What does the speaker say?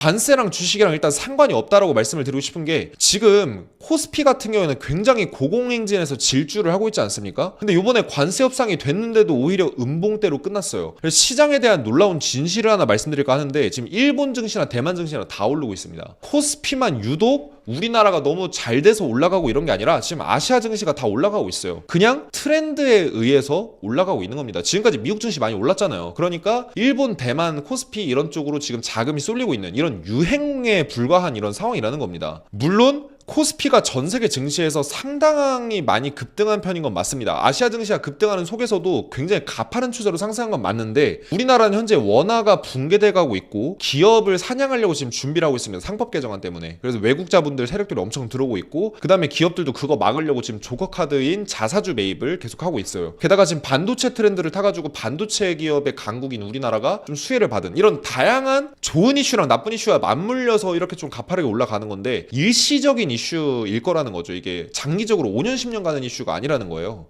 관세랑 주식이랑 일단 상관이 없다라고 말씀을 드리고 싶은 게 지금 코스피 같은 경우에는 굉장히 고공행진에서 질주를 하고 있지 않습니까? 근데 이번에 관세 협상이 됐는데도 오히려 음봉대로 끝났어요. 그래서 시장에 대한 놀라운 진실을 하나 말씀드릴까 하는데 지금 일본 증시나 대만 증시나 다 오르고 있습니다. 코스피만 유독 우리나라가 너무 잘 돼서 올라가고 이런 게 아니라 지금 아시아 증시가 다 올라가고 있어요. 그냥 트렌드에 의해서 올라가고 있는 겁니다. 지금까지 미국 증시 많이 올랐잖아요. 그러니까 일본, 대만, 코스피 이런 쪽으로 지금 자금이 쏠리고 있는 이런 유행에 불과한 이런 상황이라는 겁니다. 물론 코스피가 전 세계 증시에서 상당히 많이 급등한 편인 건 맞습니다. 아시아 증시가 급등하는 속에서도 굉장히 가파른 추세로 상승한 건 맞는데 우리나라는 현재 원화가 붕괴돼 가고 있고 기업을 사냥하려고 지금 준비를 하고 있습니다. 상법 개정안 때문에. 그래서 외국자분들 세력들이 엄청 들어오고 있고 그다음에 기업들도 그거 막으려고 지금 조커 카드인 자사주 매입을 계속하고 있어요. 게다가 지금 반도체 트렌드를 타 가지고 반도체 기업의 강국인 우리나라가 좀 수혜를 받은 이런 다양한 좋은 이슈랑 나쁜 이슈가 맞물려서 이렇게 좀 가파르게 올라가는 건데 일시적인 이슈일 거라는 거죠. 이게 장기적으로 5년 10년 가는 이슈가 아니라는 거예요.